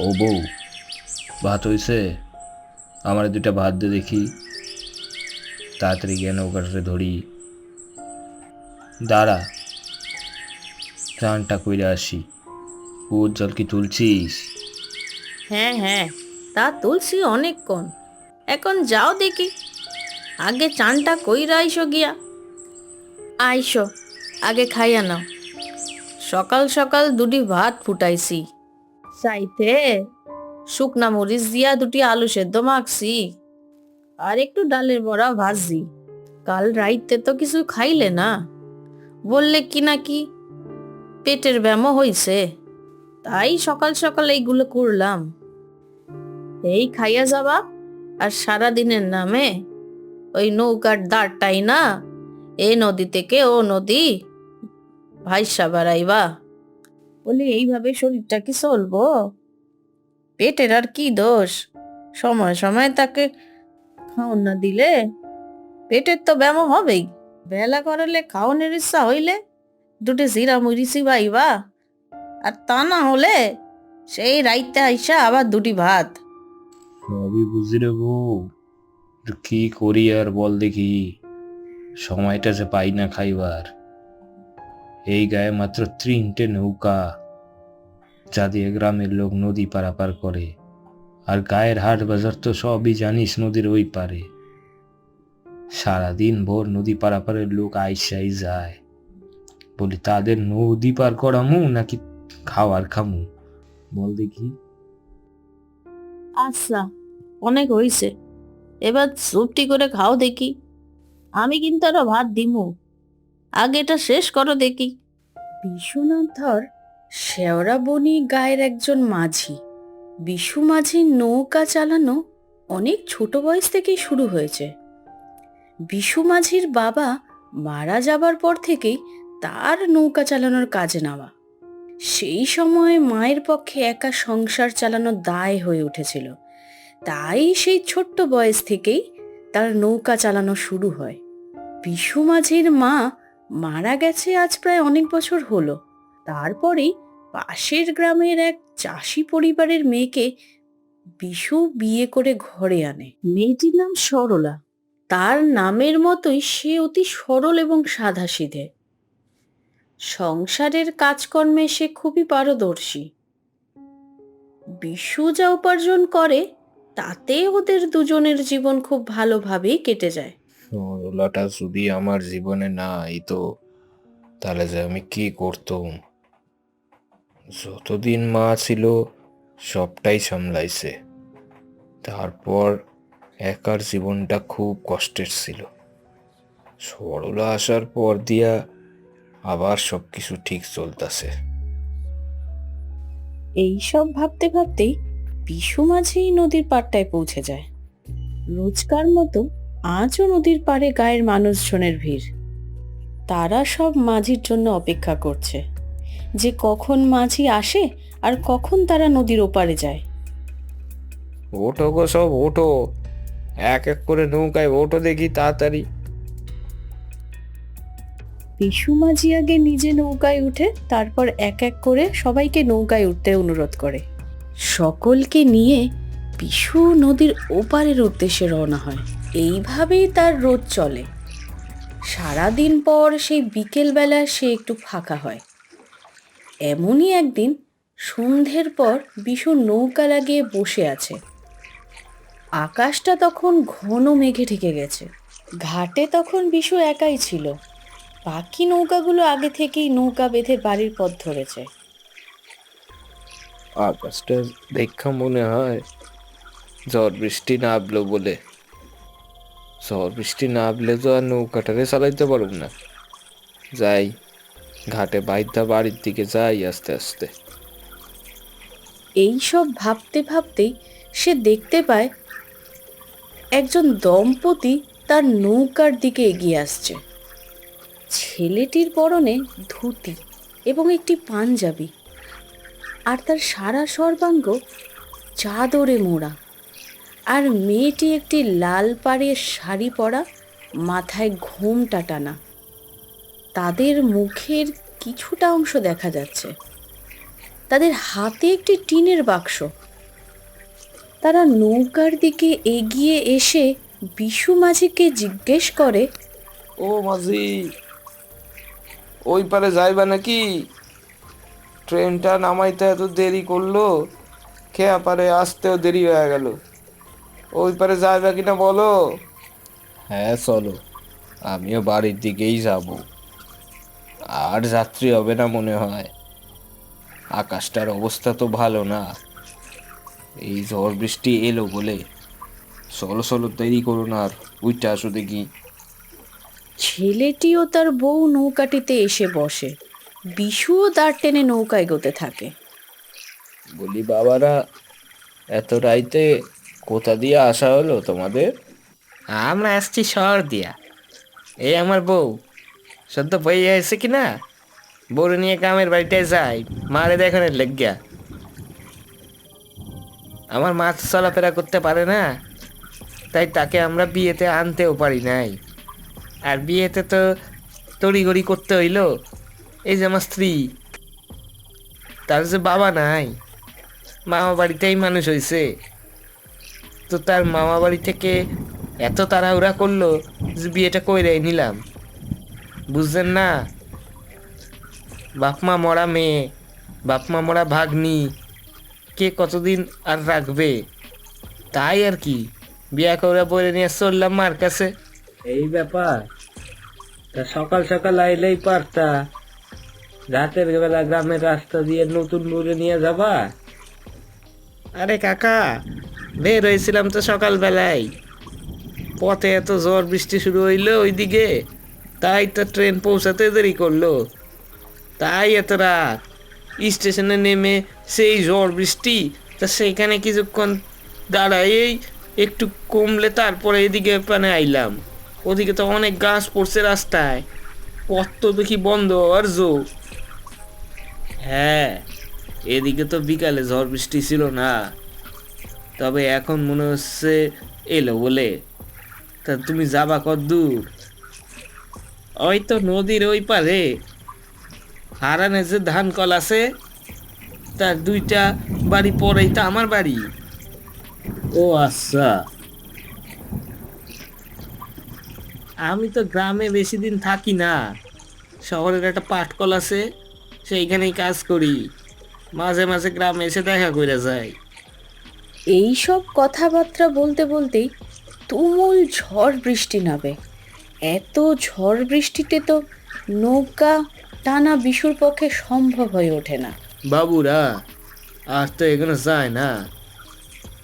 ও বউ, ভাত হইছে? আমার দুটা ভাত দে দেখি। তাড়াতাড়ি গিয়ে নৌকাটারে ধরি। দাঁড়া চানটা কইরে আসি। কুয়োর জল কি তুলছিস? হ্যাঁ হ্যাঁ তা তুলছি অনেকক্ষণ। এখন যাও দেখি। আগে চানটা কইরা আইসো গিয়া। আইসো, আগে খাইয়া নাও। সকাল সকাল দুটি ভাত ফুটাইছি। সাইতে শুকনা মরিচ দিয়া দুটি আলু সেদ্ধ মাখছি। আর একটু ডালের বড়া ভাজি। কাল রাইতে তো কিছু খাইলে না। বললে কি নাকি পেটের ব্যামো হইছে। তাই সকাল সকাল এইগুলো করলাম। এই খাইয়া যাবা। আর সারা দিনের নামে ওই নৌকার দাঁড়টাই না? এ নদী থেকে ও নদী ভাইসা বেড়াইবা। বলি এইভাবে শরীরটা কি চলবো? পেটের আর কি দোষ? সময় সময় তাকে খাওন না দিলে পেটের তো ব্যায়াম হবেই। বেলা করালে খাওয়ানোর ইচ্ছা হইলে দুটো জিরা মুড়িছি বাইবা আর তা না হলে সেই রাইতে আইসা আবার দুটি ভাত। সবই বুঝি রে বউ। কি করি আর বল দেখি। সময়টা যে পাই না খাইবার। এই গায়ে মাত্র তিনটে নৌকা। যা দিয়ে গ্রামের লোক নদী পারাপার করে। আর গায়ের হাট বাজার তো সবই জানিস নদীর ওই পারে। সারাদিন ভোর নদী পারাপারের লোক আইসাই যায়। বলি তাদের নদী পার করামু নাকি খাওয়ার খামু? বল দেখি। আচ্ছা অনেক হইছে। এবার সুপটি করে খাও দেখি। আমি কিন্তু আরও ভাত দিমু। আগে এটা শেষ করো দেখি। বিশ্বনাথ ধর শেওড়া বনি গায়ের একজন মাঝি। বিশু মাঝির নৌকা চালানো অনেক ছোট বয়স থেকেই শুরু হয়েছে। বিশু মাঝির বাবা মারা যাবার পর থেকেই তার নৌকা চালানোর কাজে নামা। সেই সময় মায়ের পক্ষে একা সংসার চালানো দায় হয়ে উঠেছিল। তাই সেই ছোট্ট বয়স থেকেই তার নৌকা চালানো শুরু হয়। বিশু মাঝির মা মারা গেছে আজ প্রায় অনেক বছর হলো। তারপরেই পাশের গ্রামের এক চাষি পরিবারের মেয়েকে বিশু বিয়ে করে ঘরে আনে। মেয়েটির নাম সরলা। তার নামের মতোই সে অতি সরল এবং সাধাসিধে। সংসারের কাজকর্মে সে খুবই পারদর্শী। বিশু যা উপার্জন করে, তাতে ওদের দুজনের জীবন খুব ভালোভাবেই কেটে যায়। সরলাটা যদি আমার জীবনে নাই তো তাহলে যে আমি কি করতাম? যতদিন মা ছিল, সবটাই সামলাইছে। তারপর একার জীবনটা খুব কষ্টের ছিল। সরলা আসার পর দিয়া আবার সব কিছু ঠিক চলতেছে। এই সব ভাবতে ভাবতেই বিশু মাঝেই নদীর পাড়টায় পৌঁছে যায়। রোজকার মতো আজও নদীর পাড়ে গায়ের মানুষজনের ভিড়। তারা সব মাঝির জন্য অপেক্ষা করছে। যে কখন মাঝি আসে আর কখন তারা নদীর ওপারে যায়। ওঠো গো সব ওঠো। এক এক করে নৌকায় ওঠো দেখি তাড়াতাড়ি। পিসু মাঝি আগে নিজে নৌকায় উঠে তারপর এক এক করে সবাইকে নৌকায় উঠতে অনুরোধ করে। সকলকে নিয়ে পিসু নদীর ওপারের উদ্দেশ্যে রওনা হয়। এইভাবেই তার রোদ চলে। সারাদিন পর সেই বিকেলবেলা সে একটু ফাঁকা হয়। এমনই একদিন সন্ধ্যের পর বিশু নৌকা লাগিয়ে বসে আছে। আকাশটা তখন ঘন মেঘে ঢেকে গেছে। ঘাটে তখন বিশু একাই ছিল। বাকি নৌকাগুলো আগে থেকেই নৌকা বেঁধে বাড়ির পথ ধরেছে। আকাশটা দেখা মনে হয় ঝড় বৃষ্টি নামলো বলে। ঝড় বৃষ্টি নামলে তো আর নৌকাটারে চালাইতে পারব না। যাই ঘাটে বাইদা বাড়ির দিকে যাই আস্তে আস্তে। এই সব ভাবতে ভাবতেই সে দেখতে পায় একজন দম্পতি তার নৌকার দিকে এগিয়ে আসছে। ছেলেটির পরনে ধুতি এবং একটি পাঞ্জাবি আর তার সারা সর্বাঙ্গ চাদরে মোড়া আর মেয়েটি একটি লাল পাড়ের শাড়ি পরা মাথায় ঘোমটা টানা। তাদের মুখের কিছুটা অংশ দেখা যাচ্ছে। তাদের হাতে একটি টিনের বাক্স। তারা নৌকার দিকে এগিয়ে এসে বিশু মাঝিকে জিজ্ঞেস করে ও মাঝি ওই পারে যাইবা নাকি? ট্রেনটা নামাইতে এত দেরি করল খেয়া পারে আসতেও দেরি হয়ে গেল। ওই পারে যাইবা কিনা বলো। হ্যাঁ চলো আমিও বাড়ির দিকেই যাব। আর যাত্রী হবে না মনে হয়। আকাশটার অবস্থা তো ভালো না। এই ঝড় বৃষ্টি এলো বলে। চলো চলো দেরি করো না আর উইটা আসো দেখি। ছেলেটিও তার বউ নৌকাটিতে এসে বসে। বিশুও দাঁড় টেনে নৌকায় এগোতে থাকে। বলি বাবারা এত রাইতে কোথা দিয়ে আসা হলো তোমাদের? আমরা আসছি শহর দিয়া। এই আমার বউ। সদ্য বইয়ে এসে কি না? বউরে নিয়ে গ্রামের বাড়িতে যাই, মারে দেখুন লেগিয়া আমার মা তো চলাফেরা করতে পারে না, তাই তাকে আমরা বিয়েতে আনতেও পারি নাই। আর বিয়েতে তো তড়িঘড়ি করতে হইল, এই যে আমার স্ত্রী, তার যে বাবা নাই, মামা বাড়িতেই মানুষ হয়েছে তো তার মামা বাড়ি থেকে এত তাড়াহুড়া করল যে বিয়েটা কইরে নিলাম। বুঝছেন না? বাপমা মরা মেয়ে বাপমা মরা ভাগ্নি কে কতদিন আর রাখবে? তাই আর কি? বিয়া করে বলে নিয়ে চললাম মার কাছে। এই ব্যাপার? তা সকাল সকাল আইলেই পারতা। রাতের বেলা গ্রামের রাস্তা দিয়ে নতুন বউরে নিয়ে যাবা? আরে কাকা বের হয়েছিলাম তো সকালবেলায়। পথে এত ঝড় বৃষ্টি শুরু হইল ওইদিকে। তাই তো ট্রেন পৌঁছাতে দেরি করল। তাই এত রাত। স্টেশনে নেমে সেই ঝড় বৃষ্টি, তা সেখানে কিছুক্ষণ দাঁড়াই একটু কমলে তারপরে এদিকে পানে আইলাম। ওদিকে তো অনেক গাছ পড়ছে রাস্তায়। পথ তো দেখি বন্ধ আর জো হ্যাঁ এদিকে তো বিকালে ঝড় বৃষ্টি ছিল না। তবে এখন মনে হচ্ছে এলো বলে। তা তুমি যাবা কত দূর ওই তো নদীর ওই পারে। হারানে যে ধান কল আছে, তার দুইটা বাড়ি পরেই তো আমার বাড়ি। ও আচ্ছা। আমি তো গ্রামে বেশি দিন থাকি না। শহরের একটা পাটকল আছে, সেইখানেই কাজ করি। মাঝে মাঝে গ্রামে এসে দেখা করে যায়। এই সব কথাবার্তা বলতে বলতেই তুমুল ঝড় বৃষ্টি নামে। এত ঝড় বৃষ্টিতে তো নৌকা টানা বিশুর পক্ষে সম্ভব হয়ে ওঠে না। বাবুরা আর তো এখানে যায় না।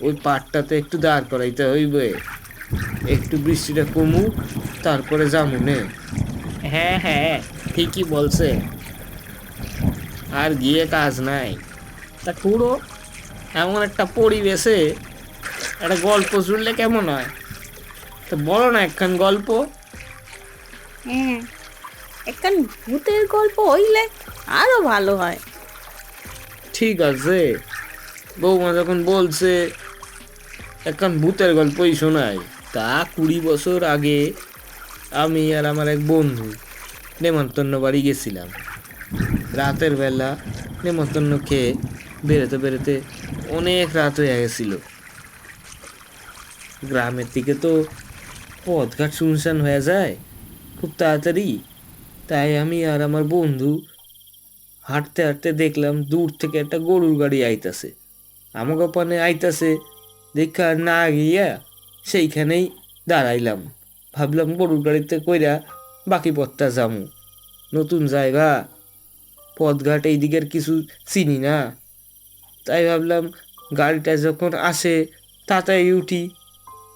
ওই পাটটাতে একটু দাঁড় করাইতে হইবে। একটু বৃষ্টিটা কমুক তারপরে যামুনে হ্যাঁ হ্যাঁ ঠিকই বলছে। আর গিয়ে কাজ নাই। তা খুড়ো এমন একটা পরিবেশে একটা গল্প শুনলে কেমন হয়? তো বলো না একখান গল্প। হ্যাঁ। একখান ভূতের গল্প হইলে আরও ভালো হয়। ঠিক আছে। বৌমা যখন বলছে, একখান ভূতের গল্পই শোনায় তা কুড়ি বছর আগে আমি আর আমার এক বন্ধু নেমন্তন্ন বাড়ি গেছিলাম। রাতের বেলা নেমন্তন্ন খেয়ে বেরোতে বেরোতে অনেক রাত হয়ে গেছিল। গ্রামের দিকে তো পথঘাট শুনশান হয়ে যায়। খুব তাড়াতাড়ি। তাই আমি আর আমার বন্ধু হাঁটতে হাঁটতে দেখলাম দূর থেকে একটা গরুর গাড়ি আইতাছে। আমাকে পানে আইতাছে, দেখা না গিয়া সেইখানেই দাঁড়াইলাম। ভাবলাম গরুর গাড়িতে কইরা বাকি পথটা যামু। নতুন জায়গা, পথঘাট এই দিকের কিছু চিনি না। তাই ভাবলাম গাড়িটা যখন আসে তাড়াতাড়ি উঠি।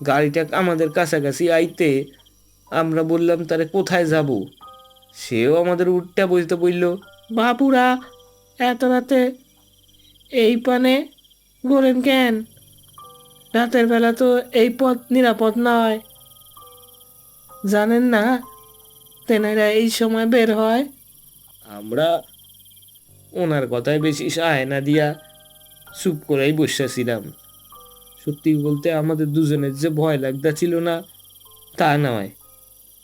গাড়িটা আমাদের কাছাকাছি আইতে আমরা বললাম, তারে কোথায় যাব? সেও আমাদের উঠটা বুঝতে বলল বাপুরা এত রাতে এই পানে ঘোরেন কেন? রাতের বেলা তো এই পথ নিরাপদ নয়। জানেন না, তেনারা এই সময় বের হয়? আমরা ওনার কথায় বেশি সায় না দিয়া চুপ করেই বসেছিলাম। সত্যি বলতে আমাদের দুজনের যে ভয় লাগতা ছিল না, তা নয়।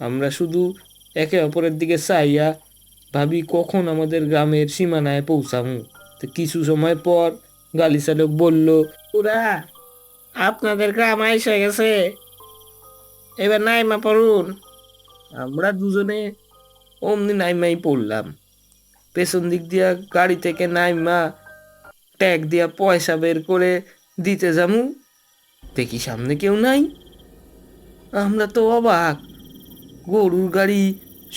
আমরা শুধু একে অপরের দিকে চাইয়া ভাবি কখন আমাদের গ্রামের সীমানায় পৌঁছামু। তো কিছু সময় পর গালি চালক বলল ওরা আপনাদের গ্রাম এসে গেছে। এবার নাইমা পড়ুন। আমরা দুজনে অমনি নাইমাই পড়লাম। পেছন দিক দিয়া গাড়ি থেকে নাইমা ট্যাগ দিয়া পয়সা বের করে দিতে যামু। দেখি সামনে কেউ নাই। আমরা তো অবাক। গরুর গাড়ি,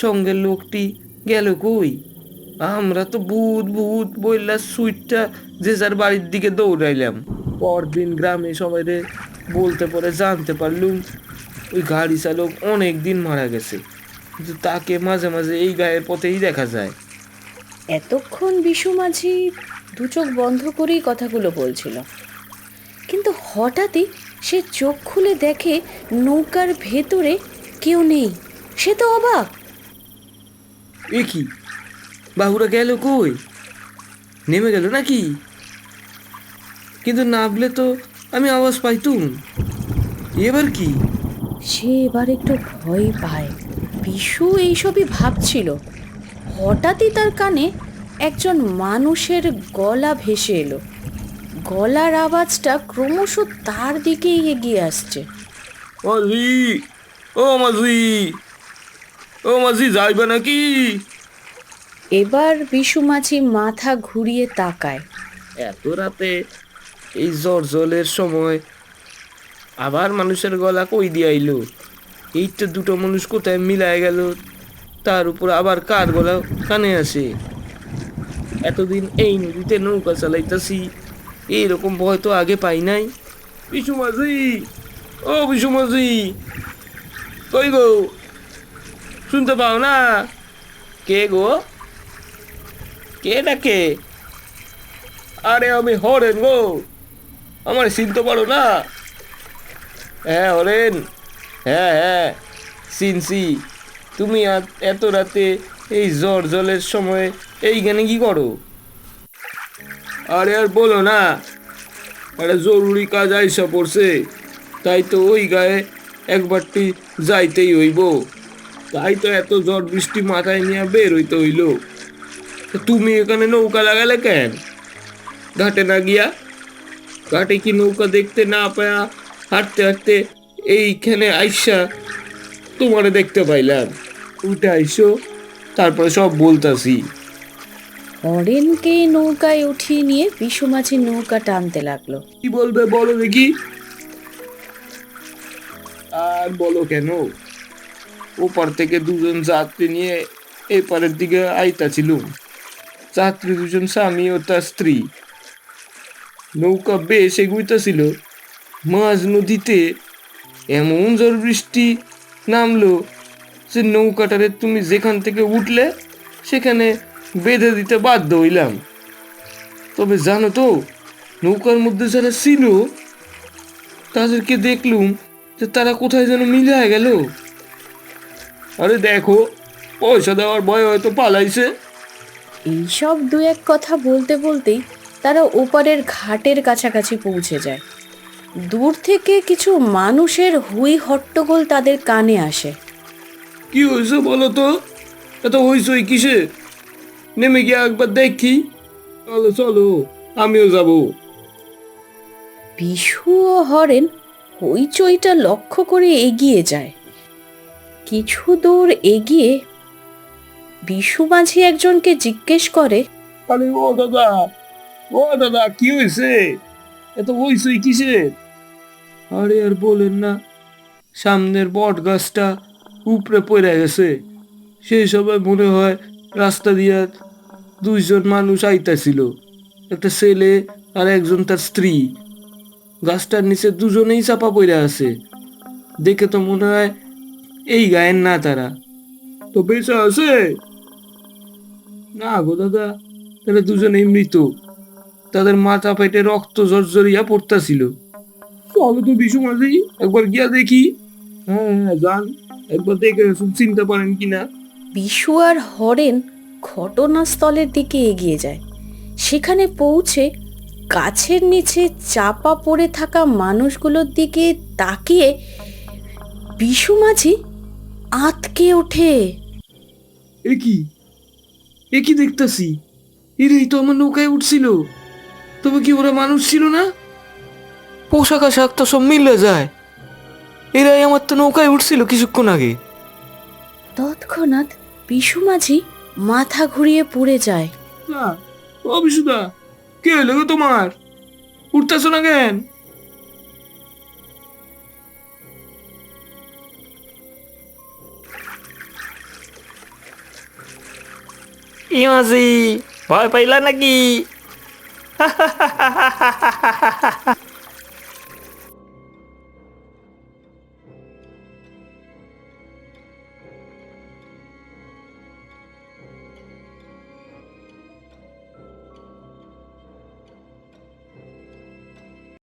সঙ্গে লোকটি গেল কই? আমরা তো ভূত ভূত বললা সুইটটা যে যার বাড়ির দিকে দৌড়াইলাম। পরদিন গ্রামে সবাই বলতে পরে জানতে পারলুম, ওই গাড়ি চালক অনেক দিন মারা গেছে, কিন্তু তাকে মাঝে মাঝে এই গায়ের পথেই দেখা যায়। এতক্ষণ বিশু মাঝি দু চোখ বন্ধ করেই কথাগুলো বলছিল। কিন্তু হঠাৎই সে চোখ খুলে দেখে নৌকার ভেতরে কেউ নেই। সে তো অবাক। এ কি? বাহুরা গেল কই? নেমে গেল নাকি? কিন্তু নামলে তো আমি আওয়াজ পাইতুম। এবার কি? সে এবার একটু ভয় পায়। বিশু এইসবই ভাবছিল। হঠাৎই তার কানে একজন মানুষের গলা ভেসে এলো। গলার আওয়াজটা ক্রমশ তার দিকেই এগিয়ে আসছে। মাঝি ও মাঝি ও মাঝি যাইবে নাকি? এবার বিশু মাঝি মাথা ঘুরিয়ে তাকায়। এত রাতে এই জ্বর জলের সময় আবার মানুষের গলা কই দিয়ে আইলো? এই তো দুটো মানুষ কোথায় মিলায় গেল তার উপর আবার কার গলা কানে আসে? এতদিন এই নদীতে নৌকা চালাইতাছি এইরকম ভয় তো আগে পাই নাই। বিশু মাঝি ও বিশু মাঝি কই গো? শুনতে পাও না? কে গো? কে ডাকে? আরে আমি হরেন গো। আমার চিনতে পারো না? হ্যাঁ হরেন। হ্যাঁ হ্যাঁ চিনছি তুমি এত রাতে এই জ্বর জলের সময় এইখানে কি করো? আরে আর বলো না। একটা জরুরি কাজ আইসা পড়ছে। তাই তো ওই গায়ে একবারটি যাইতেই হইব। তাই তো এত ঝড় বৃষ্টি মাথায় নিয়ে বের হইতে হইল। তুমি এখানে নৌকা লাগালে কেন? ঘাটে না গিয়া? ঘাটে কি নৌকা দেখতে না পায়া হাঁটতে হাঁটতে এইখানে আইসা তোমারে দেখতে পাইলাম। উঠে আইসো তারপরে সব বলতাছি। হরেনকে নৌকায় উঠিয়ে নিয়ে বিশু মাঝি নৌকা টানতে লাগল। কি বলবে বলো দেখি। আর বলো কেন? ওপার থেকে দুজন যাত্রী নিয়ে এপারের দিকে আইতাছিলুম যাত্রী দুজন স্বামী ও তার স্ত্রী। নৌকা বেশ এগুইতাছিল। মাঝ নদীতে এমন ঝড় বৃষ্টি নামলো যে নৌকাটারে তুমি যেখান থেকে উঠলে সেখানে বেঁধে দিতে বাধ্য হইলাম। তবে জানো তো, নৌকার মধ্যে যারা ছিল, তাদেরকে দেখলুম যে তারা কোথায় যেন মিলে গেল। আরে দেখো পয়সা দেওয়ার ভয় হয়তো পালাইছে। এইসব দু এক কথা বলতে বলতেই তারা ওপারের ঘাটের কাছাকাছি পৌঁছে যায়। দূর থেকে কিছু মানুষের হুই হট্টগোল তাদের কানে আসে। কি হয়েছে বলো তো? এত হইচই কিসে? নেমে গিয়ে একবার দেখি। চলো চলো আমিও যাব। বিশু ও হরেন হইচইটা লক্ষ্য করে এগিয়ে যায়। কিছু দূর এগিয়ে বিশু মাঝি একজনকে জিজ্ঞেস করে আরে ও দাদা ও দাদা, কি হয়েছে এত হইচই কিসে আরে আর বলেন না, সামনের বট গাছটা উপরে পড়ে গেছে। সেই সময় মনে হয় রাস্তা দিয়া দুইজন মানুষ আইতাছিল, একটা ছেলে আর একজন তার স্ত্রী। গাছটার নিচে দুজনেই চাপা পড়ে আছে। দেখে তো মনে হয় এই গায়েন না তারা। তো বেঁচে আছে? না গো দাদা, তাহলে দুজনেই মৃত। তাদের মাথা পেটে রক্ত জর্জরিয়া পড়তাছিল। চলো তো বিশু মাঝি, একবার গিয়া দেখি। হ্যাঁ হ্যাঁ যান। একবার দেখে চিনতে পারেন কিনা। বিশু আর হরেন ঘটনাস্থলের দিকে এগিয়ে যায়। সেখানে পৌঁছে গাছের নিচে চাপা পড়ে থাকা মানুষগুলোর দিকে তাকিয়ে বিশু মাঝি আতকে ওঠে। এ কি? এ কি দেখতাছি? এরেই তো আমার নৌকায় উঠছিল। তবে কি ওরা মানুষ ছিল না? পোশাক আশাক তো সব মিলে যায়। এরাই আমার তো নৌকায় উঠছিল কিছুক্ষণ আগে। তৎক্ষণাৎ পিসু মাঝি মাথা ঘুরিয়ে পড়ে যায়। ও বিশুদা কে হলো গো তোমার? উঠতেছো না কেন? ইমাজি ভয় পাইলা নাকি